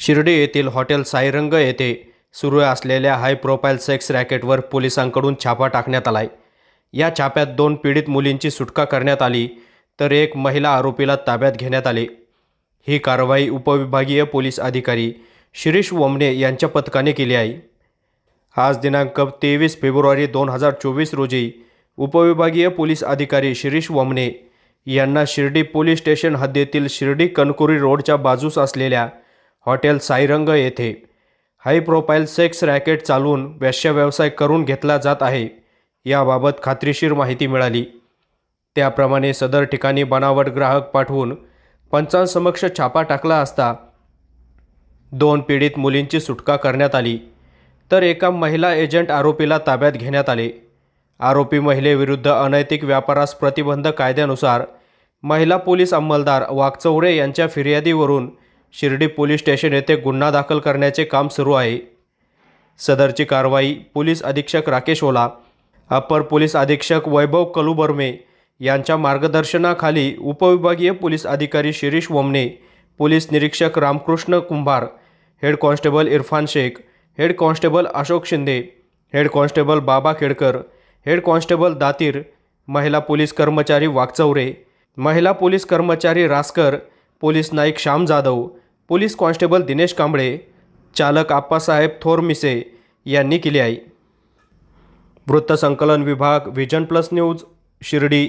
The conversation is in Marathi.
शिर्डी येथील हॉटेल साईरंग येथे सुरू असलेल्या हाय प्रोफाईल सेक्स रॅकेटवर पोलिसांकडून छापा टाकण्यात आलाय. या छाप्यात दोन पीडित मुलींची सुटका करण्यात आली तर एक महिला आरोपीला ताब्यात घेण्यात आले. ही कारवाई उपविभागीय पोलीस अधिकारी शिरीष वमने यांच्या पथकाने केली आहे. आज दिनांक तेवीस फेब्रुवारी दोन हजार चोवीस रोजी उपविभागीय पोलीस अधिकारी शिरीष वमने यांना शिर्डी पोलीस स्टेशन हद्दीतील शिर्डी कणकुरी रोडच्या बाजूस असलेल्या हॉटेल साईरंग येथे. हाय प्रोफाईल सेक्स रॅकेट चालवून वेश्याव्यवसाय करून घेतला जात आहे. याबाबत खात्रीशीर माहिती मिळाली. त्याप्रमाणे सदर ठिकाणी बनावट ग्राहक पाठवून पंचांसमक्ष छापा टाकला असता दोन पीडित मुलींची सुटका करण्यात आली. तर एका महिला एजंट आरोपीला ताब्यात घेण्यात आले. आरोपी महिलेविरुद्ध अनैतिक व्यापारास प्रतिबंध कायद्यानुसार महिला पोलीस अंमलदार वाकचौरे यांच्या फिर्यादीवरून शिर्डी पोलीस स्टेशन येथे गुन्हा दाखल करण्याचे काम सुरू आहे. सदरची कारवाई पोलीस अधीक्षक राकेश ओला अपर पोलीस अधीक्षक वैभव कलुबर्मे यांच्या मार्गदर्शनाखाली उपविभागीय पोलीस अधिकारी शिरीष वमने पोलीस निरीक्षक Ramkrishna Kumbhar head constable Irfan Shaikh head constable Ashok Shinde head constable Baba Khedkar head constable Datir महिला पोलीस कर्मचारी वाकचौरे महिला पोलीस कर्मचारी Raskar police Naik Shyam Jadhav police constable Dinesh Kamble चालक आप्पासाहेब थोरमिसे यांनी केली आहे. वृत्तसंकलन विभाग व्हिजन प्लस न्यूज शिर्डी.